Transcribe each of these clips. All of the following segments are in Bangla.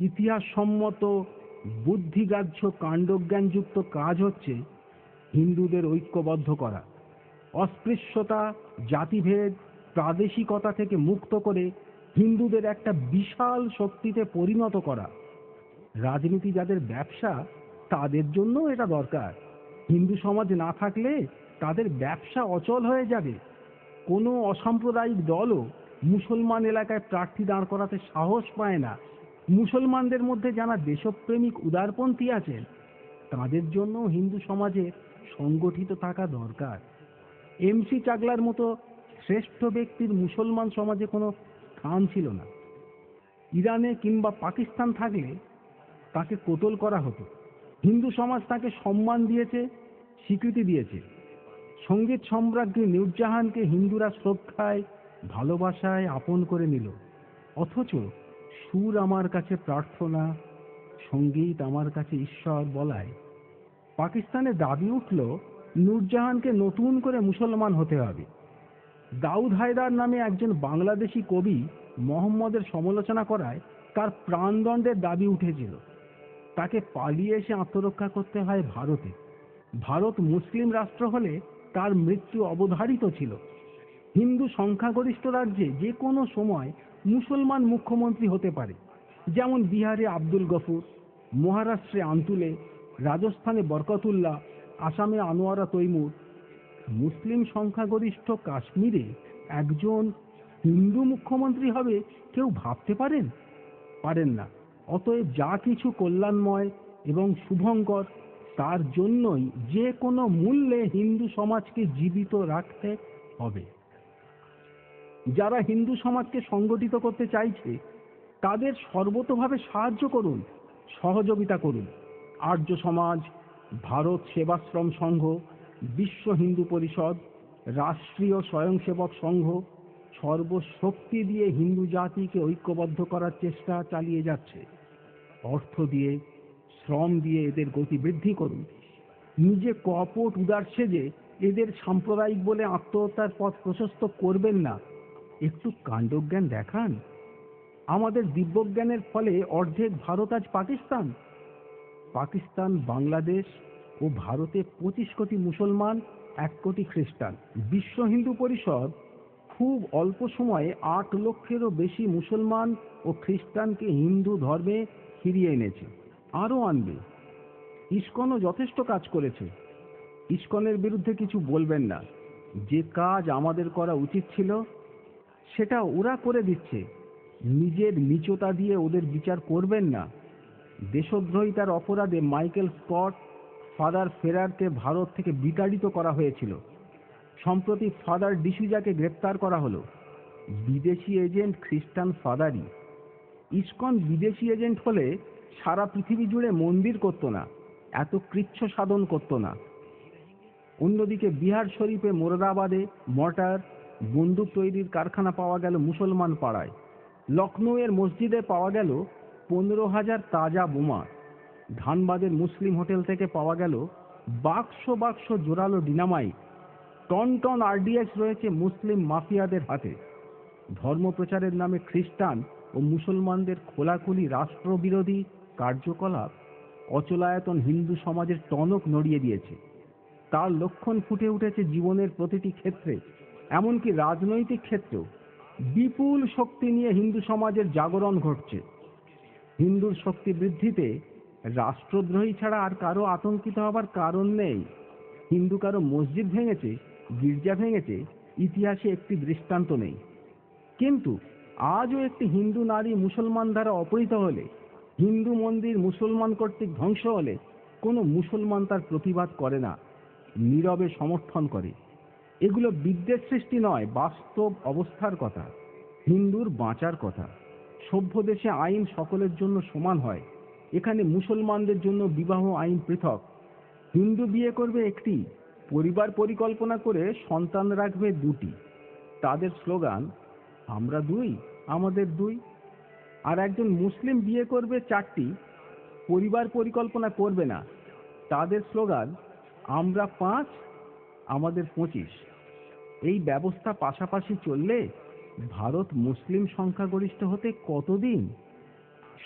ইতিহাসসম্মত, বুদ্ধিগ্রাহ্য, কাণ্ডজ্ঞানযুক্ত কাজ হচ্ছে হিন্দুদের ঐক্যবদ্ধ করা। অস্পৃশ্যতা, জাতিভেদ, প্রাদেশিকতা থেকে মুক্ত করে হিন্দুদের একটা বিশাল শক্তিতে পরিণত করা। রাজনীতি যাদের ব্যবসা, তাদের জন্য এটা দরকার। হিন্দু সমাজ না থাকলে তাদের ব্যবসা অচল হয়ে যাবে। কোনো অসাম্প্রদায়িক দলও মুসলমান এলাকায় প্রার্থী দাঁড় করাতে সাহস পায় না। মুসলমানদের মধ্যে যারা দেশপ্রেমিক উদারপন্থী আছেন, তাদের জন্য হিন্দু সমাজে সংগঠিত থাকা দরকার। এমসি চাগলার মতো শ্রেষ্ঠ ব্যক্তির মুসলমান সমাজে কোনো স্থান ছিল না। ইরানে কিংবা পাকিস্তান থাকলে তাকে কোতল করা হতো। হিন্দু সমাজ তাকে সম্মান দিয়েছে, স্বীকৃতি দিয়েছে। সংগীত সম্রাজ্ঞী নূরজাহানকে হিন্দুরা শ্রদ্ধায়, ভালোবাসায় আপন করে নিল। অথচ সুর আমার কাছে প্রার্থনা, সংগীত আমার কাছে ঈশ্বর বলায়। পাকিস্তানে দাবি উঠল, নূরজাহানকে নতুন করে মুসলমান হতে হবে। দাউদ হায়দার নামে একজন বাংলাদেশি কবি মোহাম্মদের সমালোচনা করায় তার প্রাণদণ্ডের দাবি উঠেছিল। তাকে পালিয়ে এসে আত্মরক্ষা করতে হয় ভারতে। ভারত মুসলিম রাষ্ট্র হলে তার মৃত্যু অবধারিত ছিল। হিন্দু সংখ্যাগরিষ্ঠ রাজ্যে যে কোনো সময় মুসলমান মুখ্যমন্ত্রী হতে পারে। যেমন বিহারে আব্দুল গফুর, মহারাষ্ট্রে আন্তুলে, রাজস্থানে বরকতুল্লাহ, আসামে আনোয়ারা তৈমুর। মুসলিম সংখ্যাগরিষ্ঠ কাশ্মীরে একজন হিন্দু মুখ্যমন্ত্রী হবে কেউ ভাবতে পারেন? পারেন না। অতএব যা কিছু কল্যাণময় এবং শুভঙ্কর, তার জন্যই যে কোনো মূল্যে হিন্দু সমাজকে জীবিত রাখতে হবে। যারা হিন্দু সমাজকে সংগঠিত করতে চাইছে, তাদের সর্বতোভাবে সাহায্য করুন, সহযোগিতা করুন। আর্য সমাজ, ভারত সেবাশ্রম সংঘ, বিশ্ব হিন্দু পরিষদ, রাষ্ট্রীয় স্বয়ংসেবক সংঘ, সর্বশক্তি দিয়ে হিন্দু জাতিকে ঐক্যবদ্ধ করার চেষ্টা চালিয়ে যাচ্ছে। অর্থ দিয়ে, শ্রম দিয়ে এদের গতি বৃদ্ধি করুন। নিজে কপট উদার সেজে এদের সাম্প্রদায়িক বলে আত্মহত্যার পথ প্রশস্ত করবেন না। একটু কাণ্ডজ্ঞান দেখান। আমাদের দিব্যজ্ঞানের ফলে অর্ধেক ভারত আজ পাকিস্তান। পাকিস্তান, বাংলাদেশ ও ভারতে পঁচিশ কোটি মুসলমান, এক কোটি খ্রিস্টান। বিশ্ব হিন্দু পরিষদ খুব অল্প সময়ে আট লক্ষেরও বেশি মুসলমান ও খ্রিস্টানকে হিন্দু ধর্মে ফিরিয়ে এনেছে, আরও আনবে। ইস্কনও যথেষ্ট কাজ করেছে। ইস্কনের বিরুদ্ধে কিছু বলবেন না। যে কাজ আমাদের করা উচিত ছিল সেটা ওরা করে দিচ্ছে। নিজের নিচতা দিয়ে ওদের বিচার করবেন না। দেশদ্রোহিতার অপরাধে মাইকেল স্কট, ফাদার ফেরারকে ভারত থেকে বিতাড়িত করা হয়েছিল। সম্প্রতি ফাদার ডিসুজাকে গ্রেপ্তার করা হলো। বিদেশি এজেন্ট খ্রিস্টান ফাদারই ইস্কন বিদেশি এজেন্ট হলে সারা পৃথিবী জুড়ে মন্দির করত না, এত কৃচ্ছ সাধন করত না। অন্যদিকে বিহার শরীফে মোরাদাবাদে মর্টার বন্দুক তৈরির কারখানা পাওয়া গেল মুসলমান পাড়ায়। লখনৌয়ের মসজিদে পাওয়া গেল পনেরো হাজার তাজা বোমা। ধানবাদের মুসলিম হোটেল থেকে পাওয়া গেল বাক্স বাক্স জোরালো ডিনামাইট। টন টন আরডিএক্স রয়েছে মুসলিম মাফিয়াদের হাতে। ধর্মপ্রচারের নামে খ্রিস্টান ও মুসলমানদের খোলাখুলি রাষ্ট্রবিরোধী কার্যকলাপ। অচলায়তন হিন্দু সমাজের টনক নড়িয়ে দিয়েছে। তার লক্ষণ ফুটে উঠেছে জীবনের প্রতিটি ক্ষেত্রে। এমনকি রাজনৈতিক ক্ষেত্রেও বিপুল শক্তি নিয়ে হিন্দু সমাজের জাগরণ ঘটছে। হিন্দুর শক্তি বৃদ্ধিতে রাষ্ট্রদ্রোহী ছাড়া আর কারও আতঙ্কিত হবার কারণ নেই। হিন্দু কারও মসজিদ ভেঙেছে, গির্জা ভেঙেছে, ইতিহাসে একটি দৃষ্টান্ত নেই। কিন্তু আজও একটি হিন্দু নারী মুসলমান দ্বারা অপহৃত হলে, হিন্দু মন্দির মুসলমান কর্তৃক ধ্বংস হলে কোনো মুসলমান তার প্রতিবাদ করে না, নীরবে সমর্থন করে। এগুলো বিদ্বেষ সৃষ্টি নয়, বাস্তব অবস্থার কথা, হিন্দুর বাঁচার কথা। সভ্য দেশে আইন সকলের জন্য সমান হয়, এখানে মুসলমানদের জন্য বিবাহ আইন পৃথক। হিন্দু বিয়ে করবে একটি, পরিবার পরিকল্পনা করে সন্তান রাখবে দুটি। তাদের স্লোগান, আমরা দুই, আমাদের দুই। আর একজন মুসলিম বিয়ে করবে চারটি, পরিবার পরিকল্পনা করবে না। তাদের স্লোগান, আমরা পাঁচ আমাদের পঁচিশ। এই ব্যবস্থা পাশাপাশি চললে ভারত মুসলিম সংখ্যাগরিষ্ঠ হতে কতদিন?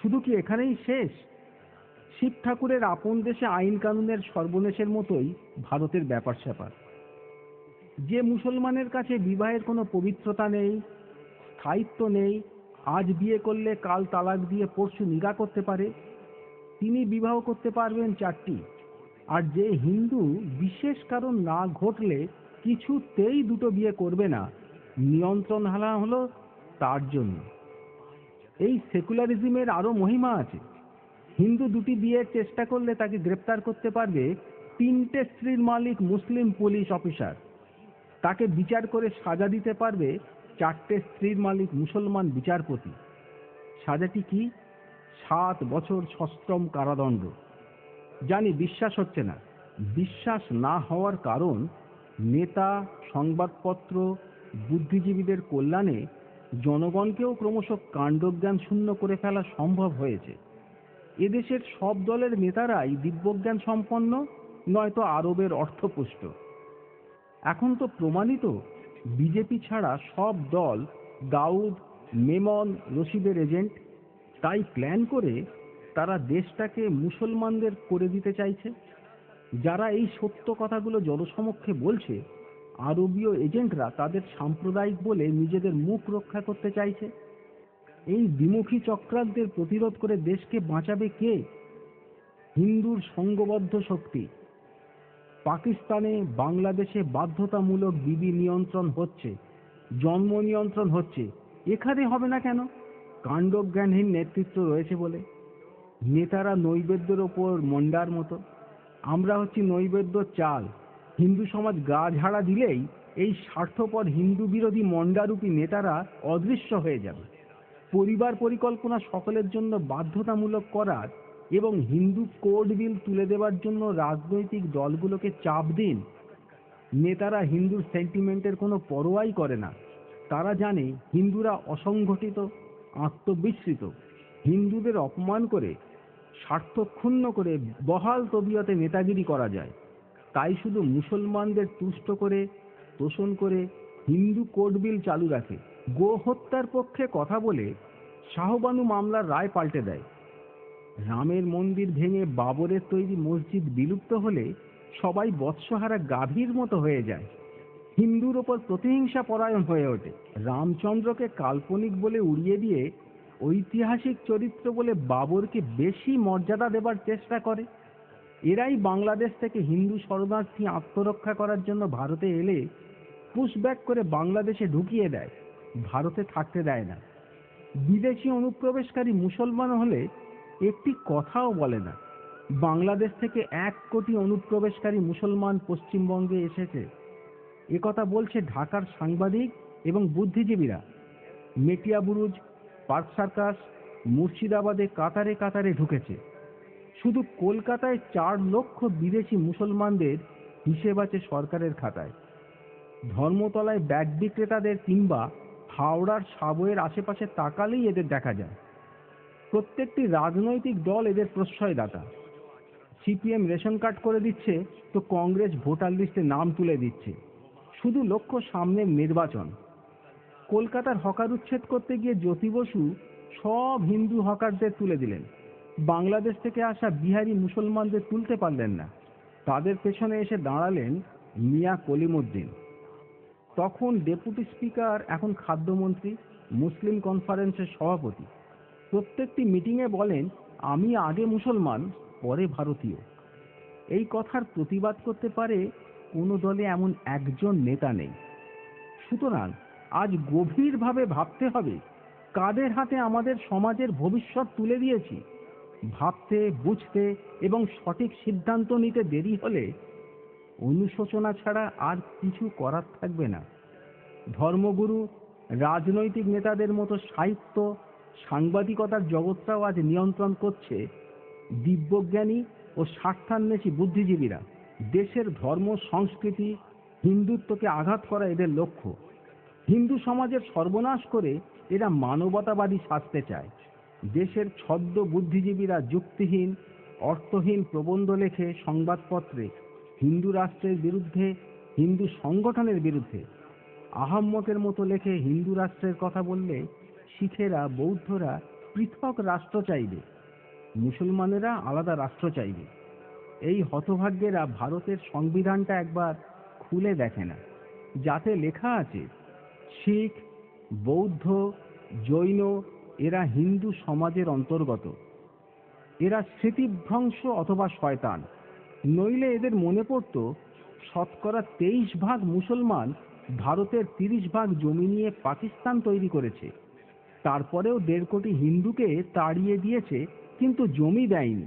শুধু কি এখানেই শেষ? শিব ঠাকুরের আপন দেশে আইন কানুনের সর্বনেশের মতোই ভারতের ব্যাপার স্যাপার যে মুসলমানের কাছে বিবাহের কোনো পবিত্রতা নেই, স্থায়িত্ব নেই, আজ বিয়ে করলে কাল তালাক দিয়ে পরশু নিগা করতে পারে, তিনি বিবাহ করতে পারবেন চারটি। আর যে হিন্দু বিশেষ কারণ না ঘটলে কিছুতেই দুটো বিয়ে করবে না। নিয়ন্ত্রণ হালা হলো তার জন্য। এই সেকুলারিজমের আরও মহিমা আছে। হিন্দু দুটি বিয়ের চেষ্টা করলে তাকে গ্রেপ্তার করতে পারবে তিনটে স্ত্রীর মালিক মুসলিম পুলিশ অফিসার। তাকে বিচার করে সাজা দিতে পারবে চারটে স্ত্রীর মালিক মুসলমান বিচারপতি। সাজাটি কি? সাত বছর সশ্রম কারাদণ্ড। জানি বিশ্বাস হচ্ছে না। বিশ্বাস না হওয়ার কারণ নেতা, সংবাদপত্র, বুদ্ধিজীবীদের কল্যাণে জনগণকেও ক্রমশ কাণ্ডজ্ঞান শূন্য করে ফেলা সম্ভব হয়েছে। এদেশের সব দলের নেতারাই দিব্যজ্ঞান সম্পন্ন, নয়তো আরবের অর্থপুষ্ট। এখন তো প্রমাণিত, বিজেপি ছাড়া সব দল, দাউদ, মেমন, রশিদের এজেন্ট, তাই প্ল্যান করে তারা দেশটাকে মুসলমানদের করে দিতে চাইছে। যারা এই সত্য কথাগুলো জনসমক্ষে বলছে, আরবীয় এজেন্টরা তাদের সাম্প্রদায়িক বলে নিজেদের মুখ রক্ষা করতে চাইছে। এই দ্বিমুখী চক্রান্তের প্রতিরোধ করে দেশকে বাঁচাবে কে? হিন্দুর সঙ্গবদ্ধ শক্তি। পাকিস্তানে বাংলাদেশে বাধ্যতামূলক বিবি নিয়ন্ত্রণ হচ্ছে, জন্ম নিয়ন্ত্রণ হচ্ছে। এখানে হবে না কেন? কাণ্ডজ্ঞানহীন নেতৃত্ব রয়েছে বলে। নেতারা নৈবেদ্যের ওপর মন্ডার মতো। আমরা হচ্ছি নৈবেদ্য চাল। হিন্দু সমাজ গা ঝাড়া দিলেই এই স্বার্থপর হিন্দু বিরোধী মন্ডারূপী নেতারা অদৃশ্য হয়ে যাবে। পরিবার পরিকল্পনা সকলের জন্য বাধ্যতামূলক করার এবং হিন্দু কোড বিল তুলে দেওয়ার জন্য রাজনৈতিক দলগুলোকে চাপ দিন। নেতারা হিন্দুর সেন্টিমেন্টের কোনো পরোয়াই করে না। তারা জানে হিন্দুরা অসংগঠিত, আত্মবিস্মৃত। হিন্দুদের অপমান করে স্বার্থ ক্ষুণ্ণ করে বহাল তবিয়তে নেতাগিরি করা যায়। তাই শুধু মুসলমানদের তুষ্ট করে, তোষণ করে হিন্দু কোড বিল চালু রাখে। গো হত্যার পক্ষে কথা বলে শাহবানু মামলার রায় পাল্টে দেয়। রামের মন্দির ভেঙে বাবরের তৈরি মসজিদ বিলুপ্ত হলে সবাই বৎসহারা গাভীর মতো হয়ে যায়। হিন্দুর ওপর প্রতিহিংসা পরায়ণ হয়ে ওঠে। রামচন্দ্রকে কাল্পনিক বলে উড়িয়ে দিয়ে ঐতিহাসিক চরিত্র বলে বাবরকে বেশি মর্যাদা দেবার চেষ্টা করে। এরাই বাংলাদেশ থেকে হিন্দু শরণার্থী আত্মরক্ষা করার জন্য ভারতে এলে পুশব্যাক করে বাংলাদেশে ঢুকিয়ে দেয়, ভারতে থাকতে দেয় না। বিদেশি অনুপ্রবেশকারী মুসলমান হলে একটি কথাও বলে না, বাংলাদেশ থেকে এক কোটি অনুপ্রবেশকারী মুসলমান পশ্চিমবঙ্গে এসেছে। একথা বলছে ঢাকার সাংবাদিক এবং বুদ্ধিজীবীরা। মেটিয়া বুরুজ পার্ক সার্কাস মুর্শিদাবাদে কাতারে কাতারে ঢুকেছে। শুধু কলকাতায় চার লক্ষ বিদেশি মুসলমানদের হিসেব আছে সরকারের খাতায়। ধর্মতলায় ব্যাগ বিক্রেতাদের কিংবা হাওড়ার সাবয়ের আশেপাশে তাকালেই এদের দেখা যায়। প্রত্যেকটি রাজনৈতিক দল এদের প্রশ্রয়দাতা। সিপিএম রেশন কার্ড করে দিচ্ছে, তো কংগ্রেস ভোটার লিস্টে নাম তুলে দিচ্ছে। শুধু লক্ষ্য সামনের নির্বাচন। কলকাতার হকার উচ্ছেদ করতে গিয়ে জ্যোতি বসু সব হিন্দু হকারদের তুলে দিলেন। বাংলাদেশ থেকে আসা বিহারি মুসলমানদের তুলতে পারলেন না। তাদের পেছনে এসে দাঁড়ালেন মিয়া কলিমুদ্দিন। তখন ডেপুটি স্পিকার, এখন খাদ্যমন্ত্রী, মুসলিম কনফারেন্সের সভাপতি। প্রত্যেকটি মিটিংয়ে বলেন, আমি আগে মুসলমান, পরে ভারতীয়। এই কথার প্রতিবাদ করতে পারে কোনো দলে এমন একজন নেতা নেই। সুতরাং আজ গভীরভাবে ভাবতে হবে, কাদের হাতে আমাদের সমাজের ভবিষ্যৎ তুলে দিয়েছি। ভাবতে, বুঝতে এবং সঠিক সিদ্ধান্ত নিতে দেরি হলে অনুশোচনা ছাড়া আর কিছু করার থাকবে না। ধর্মগুরু, রাজনৈতিক নেতাদের মতো সাহিত্য, সাংবাদিকতার জগৎটাও আজ নিয়ন্ত্রণ করছে দিব্যজ্ঞানী ও স্বার্থান্বেষী বুদ্ধিজীবীরা। দেশের ধর্ম, সংস্কৃতি, হিন্দুত্বকে আঘাত করা এদের লক্ষ্য। হিন্দু সমাজের সর্বনাশ করে এরা মানবতাবাদী সাজতে চায়। দেশের ছদ্ম বুদ্ধিজীবীরা যুক্তিহীন, অর্থহীন প্রবন্ধ লেখে সংবাদপত্রে, হিন্দু রাষ্ট্রের বিরুদ্ধে, হিন্দু সংগঠনের বিরুদ্ধে। আহাম্মকের মতো লেখে হিন্দু রাষ্ট্রের কথা বললে শিখেরা, বৌদ্ধরা পৃথক রাষ্ট্র চাইবে। মুসলমানেরা আলাদা রাষ্ট্র চাইবে। এই হতভাগ্যেরা ভারতের সংবিধানটা একবার খুলে দেখে না। যাতে লেখা আছে শিখ, বৌদ্ধ, জৈন, এরা হিন্দু সমাজের অন্তর্গত। এরা স্মৃতিভ্রংশ অথবা শয়তান। নইলে এদের মনে পড়ত, শতকরা তেইশ ভাগ মুসলমান ভারতের তিরিশ ভাগ জমি নিয়ে পাকিস্তান তৈরি করেছে। তারপরেও দেড় কোটি হিন্দুকে তাড়িয়ে দিয়েছে, কিন্তু জমি দেয়নি।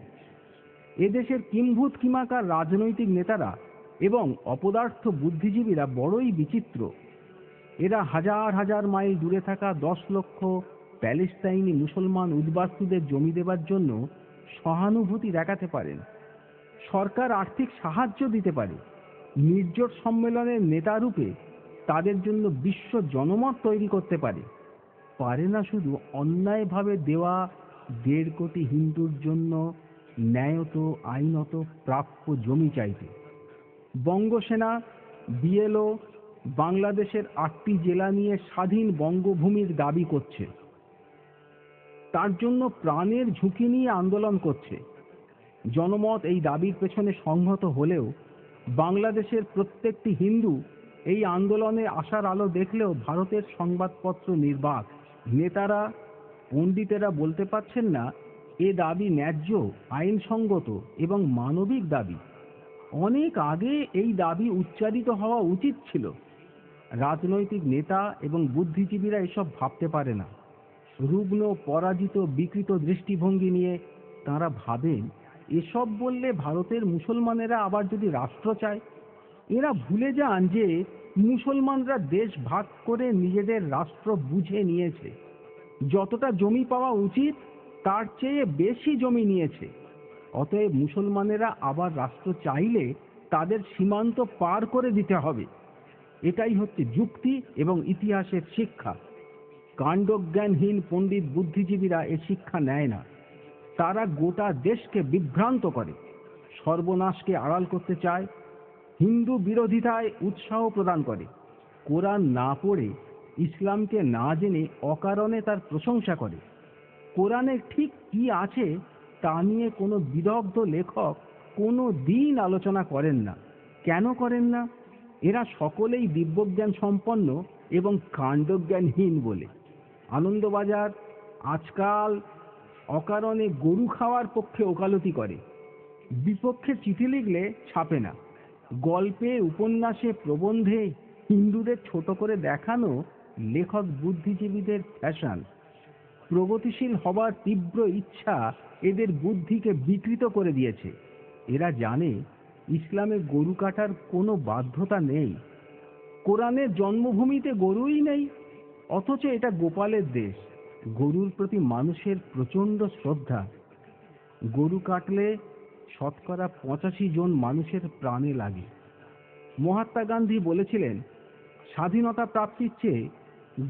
এদেশের কিম্ভূত কিমাকার রাজনৈতিক নেতারা এবং অপদার্থ বুদ্ধিজীবীরা বড়ই বিচিত্র। এরা হাজার হাজার মাইল দূরে থাকা দশ লক্ষ প্যালেস্তাইনি মুসলমান উদ্বাস্তুদের জমি দেবার জন্য সহানুভূতি দেখাতে পারেন। সরকার আর্থিক সাহায্য দিতে পারে। নির্জোট সম্মেলনের নেতারূপে তাদের জন্য বিশ্ব জনমত তৈরি করতে পারে। পারে না শুধু অন্যায়ভাবে দেওয়া দেড় কোটি হিন্দুর জন্য ন্যায়ত, আইনত, প্রাপ্য জমি চাইতে। বঙ্গসেনা, বিএলও বাংলাদেশের আটটি জেলা নিয়ে স্বাধীন বঙ্গভূমির দাবি করছে। তার জন্য প্রাণের ঝুঁকি নিয়ে আন্দোলন করছে। জনমত এই দাবির পেছনে সংহত হলেও বাংলাদেশের প্রত্যেকটি হিন্দু এই আন্দোলনে আসার আলো দেখলেও ভারতের সংবাদপত্র নির্বাক। নেতারা, পণ্ডিতেরা বলতে পারছেন না, এ দাবি ন্যায্য, আইনসঙ্গত এবং মানবিক দাবি। অনেক আগে এই দাবি উচ্চারিত হওয়া উচিত ছিল। রাজনৈতিক নেতা এবং বুদ্ধিজীবীরা এসব ভাবতে পারে না। রুগ্ন, পরাজিত, বিকৃত দৃষ্টিভঙ্গি নিয়ে তারা ভাবেন, এসব বললে ভারতের মুসলমানেরা আবার যদি রাষ্ট্র চায়, এরা ভুলে যান যে মুসলমানরা দেশ ভাগ করে নিজেদের রাষ্ট্র বুঝে নিয়েছে। যতটা জমি পাওয়া উচিত, তার চেয়ে বেশি জমি নিয়েছে। অতএব মুসলমানেরা আবার রাষ্ট্র চাইলে তাদের সীমান্ত পার করে দিতে হবে। এটাই হচ্ছে যুক্তি এবং ইতিহাসের শিক্ষা। কাণ্ডজ্ঞানহীন পণ্ডিত বুদ্ধিজীবীরা এ শিক্ষা নেয় না। তারা গোটা দেশকে বিভ্রান্ত করে, সর্বনাশকে আড়াল করতে চায়, হিন্দু বিরোধিতায় উৎসাহ প্রদান করে। কোরআন না পড়ে, ইসলামকে না জেনে অকারণে তার প্রশংসা করে। কোরআনে ঠিক কি আছে তা নিয়ে কোনো বিদগ্ধ লেখক কোনো দিন আলোচনা করেন না। কেন করেন না? এরা সকলেই দিব্যজ্ঞান সম্পন্ন এবং কাণ্ডজ্ঞানহীন বলে। আনন্দবাজার আজকাল অকারণে গরু খাওয়ার পক্ষে ওকালতি করে। বিপক্ষে চিঠি লিখলে ছাপে না। গল্পে, উপন্যাসে, প্রবন্ধে হিন্দুদের ছোট করে দেখানো লেখক বুদ্ধিজীবীদের ফ্যাশন। প্রগতিশীল হবার তীব্র ইচ্ছা এদের বুদ্ধিকে বিকৃত করে দিয়েছে। এরা জানে ইসলামে গরু কাটার কোনো বাধ্যতা নেই। কোরআনের জন্মভূমিতে গরুই নেই, অথচ এটা গোপালের দেশ। গরুর প্রতি মানুষের প্রচণ্ড শ্রদ্ধা। গরু কাটলে শতকরা পঁচাশি জন মানুষের প্রাণে লাগে। মহাত্মা গান্ধী বলেছিলেন, স্বাধীনতা প্রাপ্তির চেয়ে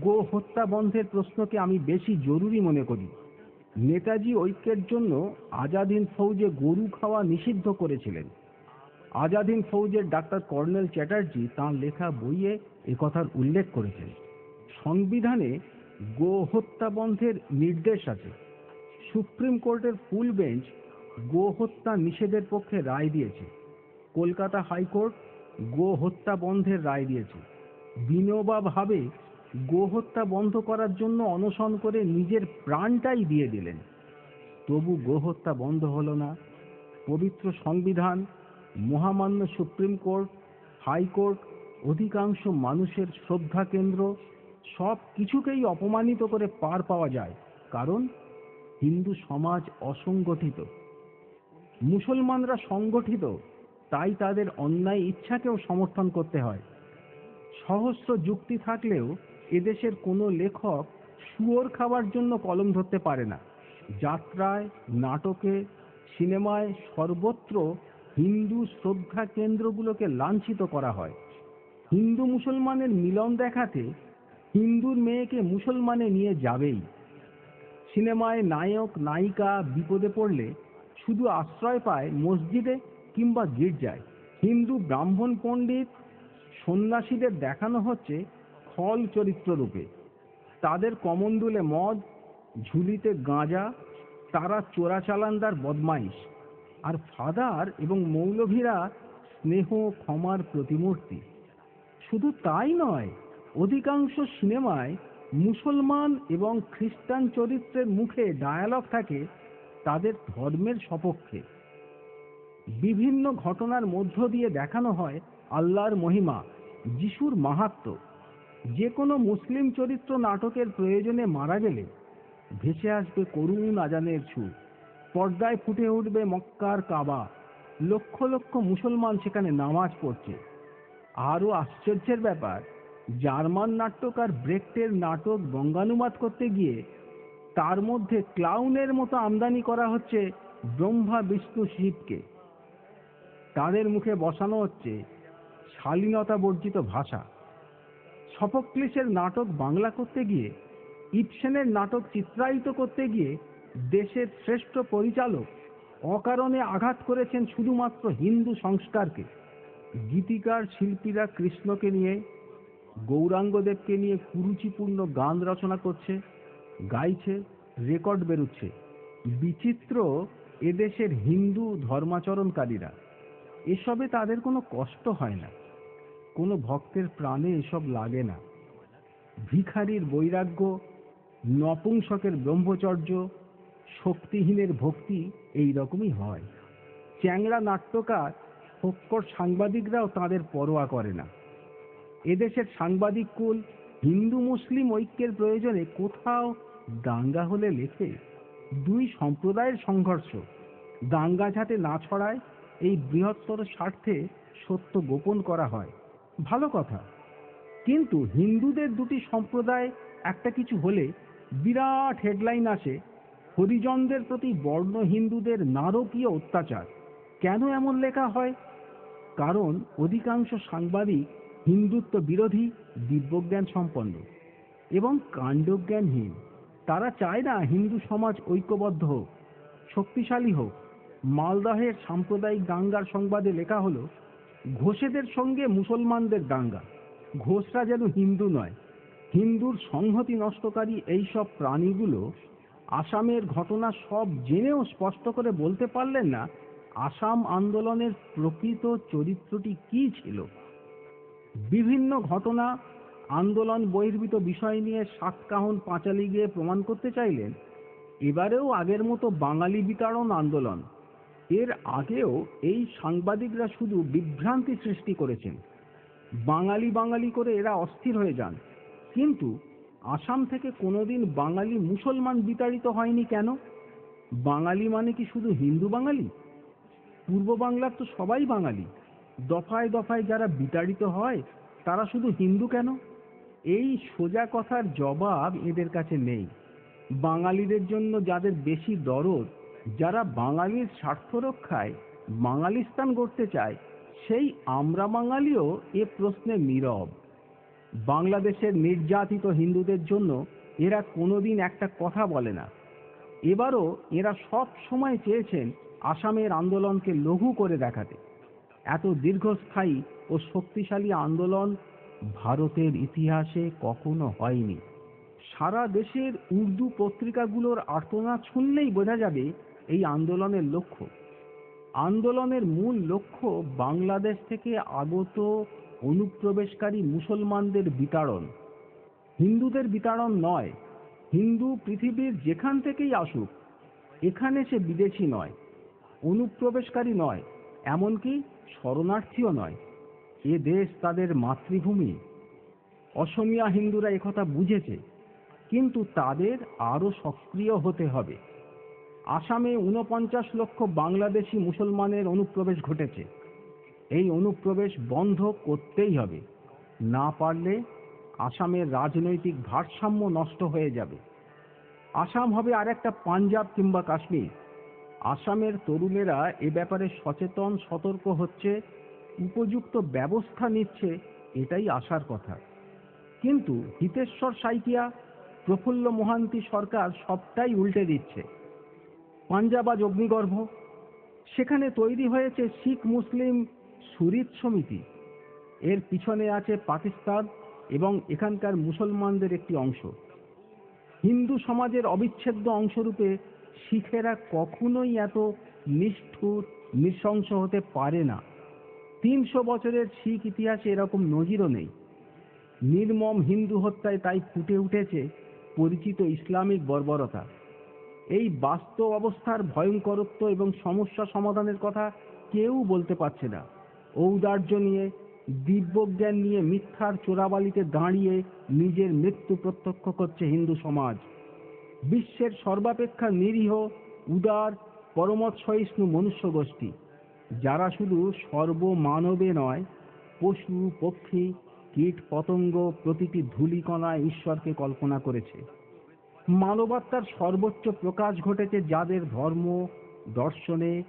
গো হত্যা বন্ধের প্রশ্নকে আমি বেশি জরুরি মনে করি। নেতাজি ঐক্যের জন্য আজাদিন ফৌজে গরু খাওয়া নিষিদ্ধ করেছিলেন। আজাদিন ফৌজের ডাক্তার কর্নেল চ্যাটার্জি তাঁর লেখা বইয়ে একথার উল্লেখ করেছেন। সংবিধানে গো হত্যা বন্ধের নির্দেশ আছে। সুপ্রিম কোর্টের ফুল বেঞ্চ গো হত্যা নিষেধের পক্ষে রায় দিয়েছে। কলকাতা হাইকোর্ট গো হত্যা বন্ধের রায় দিয়েছে। বিনোবা ভাবে গো হত্যা বন্ধ করার জন্য অনশন করে নিজের প্রাণটাই দিয়ে দিলেন। তবু গো হত্যা বন্ধ হলো না। পবিত্র সংবিধান মহামান্য সুপ্রিম কোর্ট, হাইকোর্ট, অধিকাংশ মানুষের শ্রদ্ধা কেন্দ্র, সব কিছুকেই অপমানিত করে পার পাওয়া যায়। কারণ, হিন্দু সমাজ অসংগঠিত। মুসলমানরা সংগঠিত, তাই তাদের অন্যায় ইচ্ছাকেও সমর্থন করতে হয়। সহস্র যুক্তি থাকলেও এদেশের কোনো লেখক শুয়োর খাবার জন্য কলম ধরতে পারে না। যাত্রায়, নাটকে, সিনেমায় সর্বত্র হিন্দু শ্রদ্ধা কেন্দ্রগুলোকে লাঞ্ছিত করা হয়। হিন্দু মুসলমানের মিলন দেখাতে হিন্দুর মেয়েকে মুসলমানে নিয়ে যাবেই। সিনেমায় নায়ক, নায়িকা বিপদে পড়লে শুধু আশ্রয় পায় মসজিদে কিংবা গির্জায়। হিন্দু ব্রাহ্মণ পণ্ডিত সন্ন্যাসীদের দেখানো হচ্ছে খল চরিত্র রূপে। তাদের কমণ্ডুলে মদ, ঝুলিতে গাঁজা, তারা চোরাচালানদার বদমাইশ। আর ফাদার এবং মৌলভীরা স্নেহ ক্ষমার প্রতিমূর্তি। শুধু তাই নয়, অধিকাংশ সিনেমায় মুসলমান এবং খ্রিস্টান চরিত্রের মুখে ডায়ালগ থাকে তাদের ধর্মের সপক্ষে। বিভিন্ন ঘটনার মধ্য দিয়ে দেখানো হয় আল্লাহর মহিমা, যিশুর মাহাত্ম। যে কোনো মুসলিম চরিত্র নাটকের প্রয়োজনে মারা গেলে ভেসে আসবে করুণ আজানের সুর পর্দায় ফুটে উঠবে মক্কার কাবা। লক্ষ লক্ষ মুসলমান সেখানে নামাজ পড়ছে। আরও আশ্চর্যের ব্যাপার, জার্মান নাট্যকার ব্রেকটের নাটক বঙ্গানুবাদ করতে গিয়ে তার মধ্যে ক্লাউনের মতো আমদানি করা হচ্ছে ব্রহ্মা বিষ্ণু শিবকে। তাদের মুখে বসানো হচ্ছে শালীনতা বর্জিত ভাষা। সফক্লিসের নাটক বাংলা করতে গিয়ে ইপসেনের নাটক চিত্রায়িত করতে গিয়ে দেশের শ্রেষ্ঠ পরিচালক অকারণে আঘাত করেছেন শুধুমাত্র হিন্দু সংস্কারকে। গীতিকার শিল্পীরা কৃষ্ণকে নিয়ে, গৌরাঙ্গদেবকে নিয়ে কুরুচিপূর্ণ গান রচনা করছে, গাইছে, রেকর্ড বেরুচ্ছে। বিচিত্র এদেশের হিন্দু ধর্মাচরণকারীরা। এসবে তাদের কোনো কষ্ট হয় না। কোনো ভক্তের প্রাণে এসব লাগে না। ভিখারির বৈরাগ্য, নপুংসকের ব্রহ্মচর্য শক্তিহীনের ভক্তি এই রকমই হয়। চ্যাংড়া নাট্যকার, ফক্কর সাংবাদিকরাও তাদের পরোয়া করে না। এদেশের সাংবাদিক কুল হিন্দু মুসলিম ঐক্যের প্রয়োজনে কোথাও দাঙ্গা হলে লেখে। দুই সম্প্রদায়ের সংঘর্ষ, দাঙ্গা যাতে না ছড়ায়, এই বৃহত্তর স্বার্থে সত্য গোপন করা হয়। ভালো কথা। কিন্তু হিন্দুদের দুটি সম্প্রদায় একটা কিছু হলে বিরাট হেডলাইন আসে হরিজনদের প্রতি বর্ণ হিন্দুদের নারকীয় অত্যাচার। কেন এমন লেখা হয়? কারণ অধিকাংশ সাংবাদিক হিন্দুত্ব বিরোধী দিব্যজ্ঞান সম্পন্ন এবং কাণ্ডজ্ঞানহীন। তারা চায় না হিন্দু সমাজ ঐক্যবদ্ধ হোক, শক্তিশালী হোক। মালদহের সাম্প্রদায়িক দাঙ্গার সংবাদে লেখা হলো, ঘোষেদের সঙ্গে মুসলমানদের দাঙ্গা। ঘোষরা যেন হিন্দু নয়। হিন্দুর সংহতি নষ্টকারী এইসব প্রাণীগুলো আসামের ঘটনা সব জেনেও স্পষ্ট করে বলতে পারলেন না আসাম আন্দোলনের প্রকৃত চরিত্রটি কি ছিল। বিভিন্ন ঘটনা, আন্দোলন বহির্ভূত বিষয় নিয়ে সাতকাহন পাঁচালি গিয়ে প্রমাণ করতে চাইলেন। এবারেও আগের মতো বাঙালি বিতাড়ন আন্দোলন। এর আগেও এই সাংবাদিকরা শুধু বিভ্রান্তি সৃষ্টি করেছেন। বাঙালি বাঙালি করে এরা অস্থির হয়ে যান। কিন্তু আসাম থেকে কোনোদিন বাঙালি মুসলমান বিতাড়িত হয়নি কেন? বাঙালি মানে কি শুধু হিন্দু বাঙালি? পূর্ব বাংলার তো সবাই বাঙালি। দফায় দফায় যারা বিতাড়িত হয়, তারা শুধু হিন্দু কেন? এই সোজা কথার জবাব এদের কাছে নেই। বাঙালিদের জন্য যাদের বেশি দরদ, যারা বাঙালির স্বার্থ রক্ষায় বাঙালিস্তান গড়তে চায়, সেই আমরা বাঙালিও এ প্রশ্নে নীরব। বাংলাদেশের নির্যাতিত হিন্দুদের জন্য এরা কোনোদিন একটা কথা বলে না। এবারও এরা সব সময় চেয়েছেন আসামের আন্দোলনকে লঘু করে দেখাতে। এত দীর্ঘস্থায়ী ও শক্তিশালী আন্দোলন ভারতের ইতিহাসে কখনো হয়নি। সারা দেশের উর্দু পত্রিকাগুলোর আর্তনাদ শুনলেই বোঝা যাবে এই আন্দোলনের লক্ষ্য। আন্দোলনের মূল লক্ষ্য বাংলাদেশ থেকে আগত অনুপ্রবেশকারী মুসলমানদের বিতাড়ন। হিন্দুদের বিতাড়ন নয়। হিন্দু পৃথিবীর যেখান থেকেই আসুক, এখানে সে বিদেশি নয়, অনুপ্রবেশকারী নয়, এমনকি শরণার্থীও নয়। এ দেশ তাদের মাতৃভূমি। অসমিয়া হিন্দুরা একথা বুঝেছে, কিন্তু তাদের আরও সক্রিয় হতে হবে। আসামে ঊনপঞ্চাশ লক্ষ বাংলাদেশি মুসলমানের অনুপ্রবেশ ঘটেছে। এই অনুপ্রবেশ বন্ধ করতেই হবে। না পারলে আসামের রাজনৈতিক ভারসাম্য নষ্ট হয়ে যাবে। আসাম হবে আর একটা পাঞ্জাব কিংবা কাশ্মীর। আসামের তরুণেরা এ ব্যাপারে সচেতন, সতর্ক হচ্ছে, উপযুক্ত ব্যবস্থা নিচ্ছে, এটাই আসার কথা। কিন্তু হিতেশ্বর সাইকিয়া, প্রফুল্ল মোহান্তি সরকার সবটাই উল্টে দিচ্ছে। পাঞ্জাব আজ অগ্নিগর্ভ। সেখানে তৈরি হয়েছে শিখ, মুসলিম সুরিত সমিতি। এর পিছনে আছে পাকিস্তান এবং এখানকার মুসলমানদের একটি অংশ। হিন্দু সমাজের অবিচ্ছেদ্য অংশরূপে শিখেরা কখনোই এত নিষ্ঠুর, নৃশংস হতে পারে না। তিনশো বছরের শিখ ইতিহাসে এরকম নজিরও নেই। নির্মম হিন্দু হত্যায় তাই ফুটে উঠেছে পরিচিত ইসলামিক বর্বরতা। এই বাস্তব অবস্থার ভয়ঙ্করত্ব এবং সমস্যা সমাধানের কথা কেউ বলতে পারছে না। ঔদার্য নিয়ে, দিব্যজ্ঞান নিয়ে মিথ্যার চোরাবালিতে দাঁড়িয়ে নিজের মৃত্যু প্রত্যক্ষ করছে হিন্দু সমাজ। বিশ্বের সর্বাপেক্ষা নিরীহ, উদার পরমত সহিষ্ণু মনুষ্য গোষ্ঠী যারা শুধু সর্বমানবে নয়, পশু, পক্ষী, কীট, পতঙ্গ প্রতিটি ধূলিকণায় ঈশ্বরকে কল্পনা করেছে। মানবাত্মার সর্বোচ্চ প্রকাশ ঘটেছে যাদের ধর্ম, দর্শনে,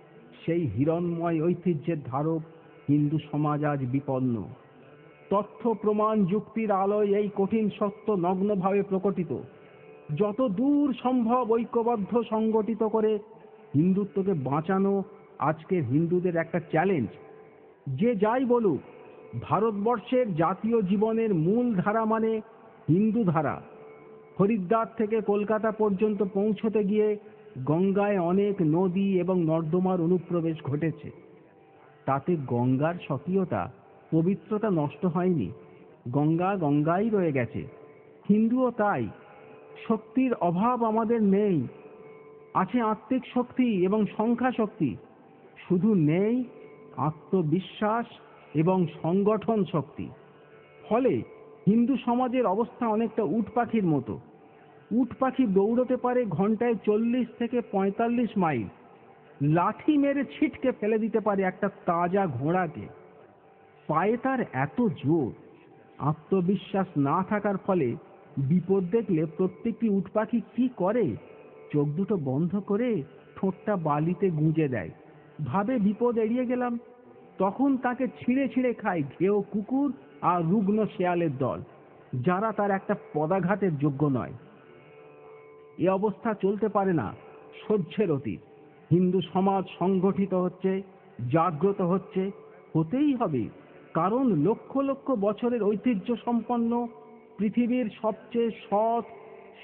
সেই হিরণময় ঐতিহ্যের ধারক হিন্দু সমাজ আজ বিপন্ন। তথ্য প্রমাণ যুক্তির আলোয় এই কঠিন সত্য নগ্নভাবে প্রকটিত। যত দূর সম্ভব ঐক্যবদ্ধ সংগঠিত করে হিন্দুত্বকে বাঁচানো আজকের হিন্দুদের একটা চ্যালেঞ্জ যে যাই বলুক, ভারতবর্ষের জাতীয় জীবনের মূল ধারা মানে হিন্দু ধারা। হরিদ্বার থেকে কলকাতা পর্যন্ত পৌঁছতে গিয়ে গঙ্গায় অনেক নদী এবং নর্দমার অনুপ্রবেশ ঘটেছে। তাতে গঙ্গার স্বকীয়তা, পবিত্রতা নষ্ট হয়নি। গঙ্গা গঙ্গাই রয়ে গেছে। হিন্দুও তাই। শক্তির অভাব আমাদের নেই। আছে আত্মিক শক্তি এবং সংখ্যা শক্তি। শুধু নেই আত্মবিশ্বাস এবং সংগঠন শক্তি। ফলে হিন্দু সমাজের অবস্থা অনেকটা উট পাখির মতো। উট পাখি দৌড়তে পারে ঘন্টায় চল্লিশ থেকে পঁয়তাল্লিশ মাইল। লাঠি মেরে ছিটকে ফেলে দিতে পারে একটা তাজা ঘোড়াকে। পায়ে তার এত জোর, আত্মবিশ্বাস না থাকার ফলে বিপদ দেখলে প্রত্যেকটি উট পাখি কি করে? চোখ দুটো বন্ধ করে ঠোঁটটা বালিতে গুঁজে দেয়। ভাবে বিপদ এড়িয়ে গেলাম। তখন তাকে ছিঁড়ে ছিঁড়ে খায় ঘেও কুকুর আর রুগ্ন শেয়ালের দল, যারা তার একটা পদাঘাতের যোগ্য নয়। এ অবস্থা চলতে পারে না সহ্যের অতীত। হিন্দু সমাজ সংগঠিত হচ্ছে, জাগ্রত হচ্ছে, হতেই হবে। কারণ লক্ষ লক্ষ বছরের ঐতিহ্য সম্পন্ন পৃথিবীর সবচেয়ে সৎ,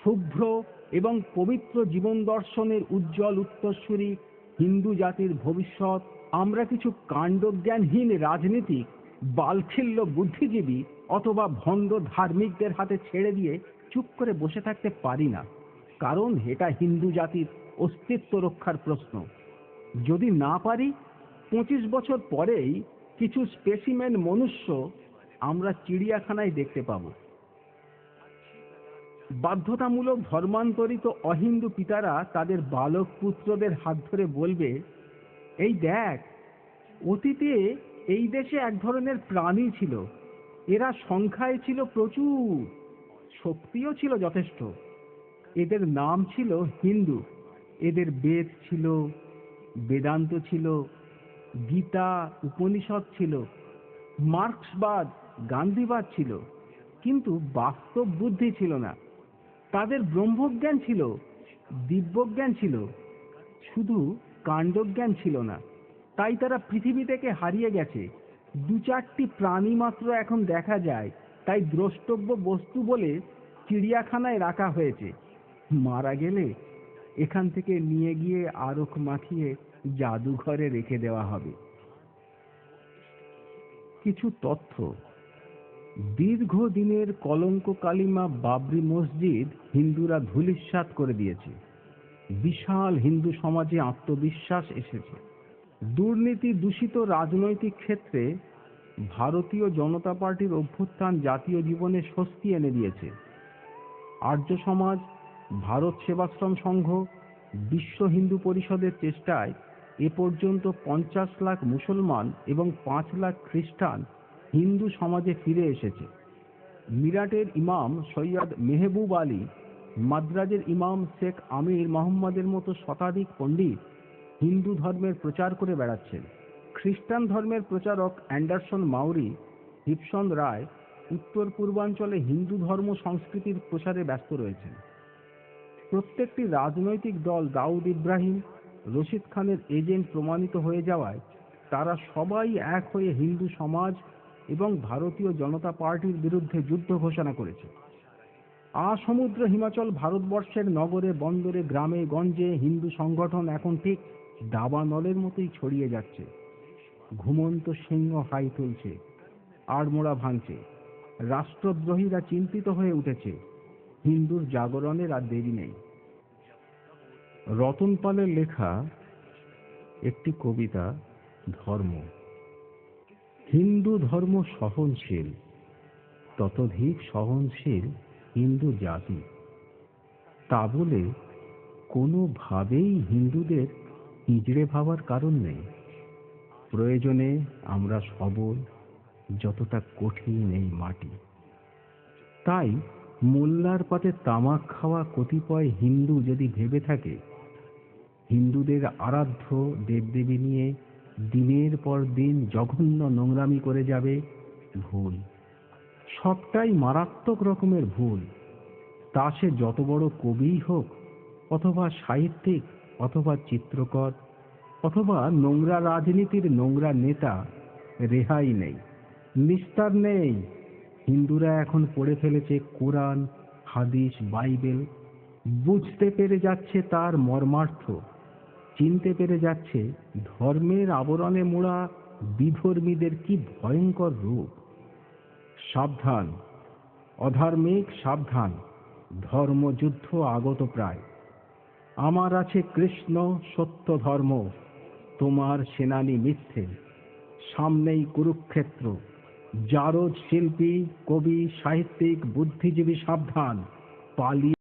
শুভ্র এবং পবিত্র জীবন দর্শনের উজ্জ্বল উত্তরসূরি হিন্দু জাতির ভবিষ্যৎ, আমরা কিছু কাণ্ডজ্ঞানহীন রাজনীতিক, বালখিল্য বুদ্ধিজীবী অথবা ভণ্ড ধার্মিকদের হাতে ছেড়ে দিয়ে চুপ করে বসে থাকতে পারি না। কারণ এটা হিন্দু জাতির অস্তিত্ব রক্ষার প্রশ্ন। যদি না পারি, পঁচিশ বছর পরেই কিছু স্পেসিমেন মনুষ্য আমরা চিড়িয়াখানায় দেখতে পাব। বাধ্যতামূলক ধর্মান্তরিত অহিন্দু পিতারা তাদের বালক পুত্রদের হাত ধরে বলবে, এই দেখ, অতীতে এই দেশে এক ধরনের প্রাণী ছিল। এরা সংখ্যায় ছিল প্রচুর, শক্তিও ছিল যথেষ্ট। এদের নাম ছিল হিন্দু। এদের বেদ ছিল, বেদান্ত ছিল, গীতা উপনিষদ ছিল, মার্ক্সবাদ, গান্ধীবাদ ছিল, কিন্তু বাস্তব বুদ্ধি ছিল না। তাদের ব্রহ্মজ্ঞান ছিল, দিব্যজ্ঞান ছিল, শুধু কাণ্ডজ্ঞান ছিল না। তাই তারা পৃথিবী থেকে হারিয়ে গেছে। দু চারটি প্রাণী মাত্র এখন দেখা যায়, তাই দ্রষ্টব্য বস্তু বলে চিড়িয়াখানায় রাখা হয়েছে। মারা গেলে এখান থেকে নিয়ে গিয়ে আরক মাখিয়ে জাদুঘরে রেখে দেওয়া হবে। কিছু তথ্য। দীর্ঘদিনের কলঙ্ক কালিমা বাবরি মসজিদ হিন্দুরা ধূলিসাৎ করে দিয়েছে। বিশাল হিন্দু সমাজে আত্মবিশ্বাস এসেছে। দুর্নীতি দূষিত রাজনৈতিক ক্ষেত্রে ভারতীয় জনতা পার্টির অভ্যুত্থান জাতীয় জীবনে স্বস্তি এনে দিয়েছে। আর্য সমাজ ভারত সেবাশ্রম সংঘ বিশ্ব হিন্দু পরিষদের চেষ্টায় এ পর্যন্ত পঞ্চাশ লাখ মুসলমান এবং পাঁচ লাখ খ্রিস্টান হিন্দু সমাজে ফিরে এসেছে। মিরাটের ইমাম সৈয়দ মেহবুব আলী, মাদ্রাজের ইমাম শেখ আমির মোহাম্মদের মতো শতাধিক পণ্ডিত হিন্দু ধর্মের প্রচার করে বেড়াচ্ছেন। খ্রিস্টান ধর্মের প্রচারক অ্যান্ডারসন মাউরি, হিপসন রায় উত্তর পূর্বাঞ্চলে হিন্দু ধর্ম সংস্কৃতির প্রচারে ব্যস্ত রয়েছেন। প্রত্যেকটি রাজনৈতিক দল দাউদ ইব্রাহিম, রশিদ খানের এজেন্ট প্রমাণিত হয়ে যাওয়ায় তারা সবাই এক হয়ে হিন্দু সমাজ এবং ভারতীয় জনতা পার্টির বিরুদ্ধে যুদ্ধ ঘোষণা করেছে। আসমুদ্র হিমাচল ভারতবর্ষের নগরে, বন্দরে, গ্রামে, গঞ্জে হিন্দু সংগঠন এখন ঠিক দাবানলের মতোই ছড়িয়ে যাচ্ছে। ঘুমন্ত সিংহ হাই তুলছে, আড়মোড়া ভাঙছে, রাষ্ট্রদ্রোহীরা চিন্তিত হয়ে উঠেছে। হিন্দুর জাগরণের আর দেরি নেই। রতন পালের লেখা একটি কবিতা, ধর্ম। হিন্দু ধর্ম সহনশীল, ততোধিক সহনশীল হিন্দু জাতি। তা বলে কোনোভাবেই হিন্দুদের হিজড়ে ভাবার কারণ নেই। প্রয়োজনে আমরা সবল, যতটা কঠিন এই মাটি। তাই মোল্লার পাতে তামাক খাওয়া কতিপয় হিন্দু যদি ভেবে থাকে, হিন্দুদের আরাধ্য দেবদেবী নিয়ে দিনের পর দিন জঘন্য নোংরামি করে যাবে, ভুল। সবটাই মারাত্মক রকমের ভুল। তা সে যত বড় কবিই হোক, অথবা সাহিত্যিক, অথবা চিত্রকর, অথবা নোংরা রাজনীতির নোংরা নেতা, রেহাই নেই, নিস্তার নেই। হিন্দুরা এখন পড়ে ফেলেছে কোরআন, হাদিস, বাইবেল। বুঝতে পেরে যাচ্ছে তার মর্মার্থ। চিনতে পেরে যাচ্ছে ধর্মের আবরণে মোড়া বিধর্মীদের কি ভয়ঙ্কর রূপ। সাবধান, অধার্মিক সাবধান ধর্মযুদ্ধ আগত প্রায়। আমার আছে কৃষ্ণ সত্য ধর্ম, তোমার সেনানি মিথ্যে, সামনেই কুরুক্ষেত্র। জারজ শিল্পী কবি সাহিত্যিক বুদ্ধিজীবী সাবধান। পালিয়ে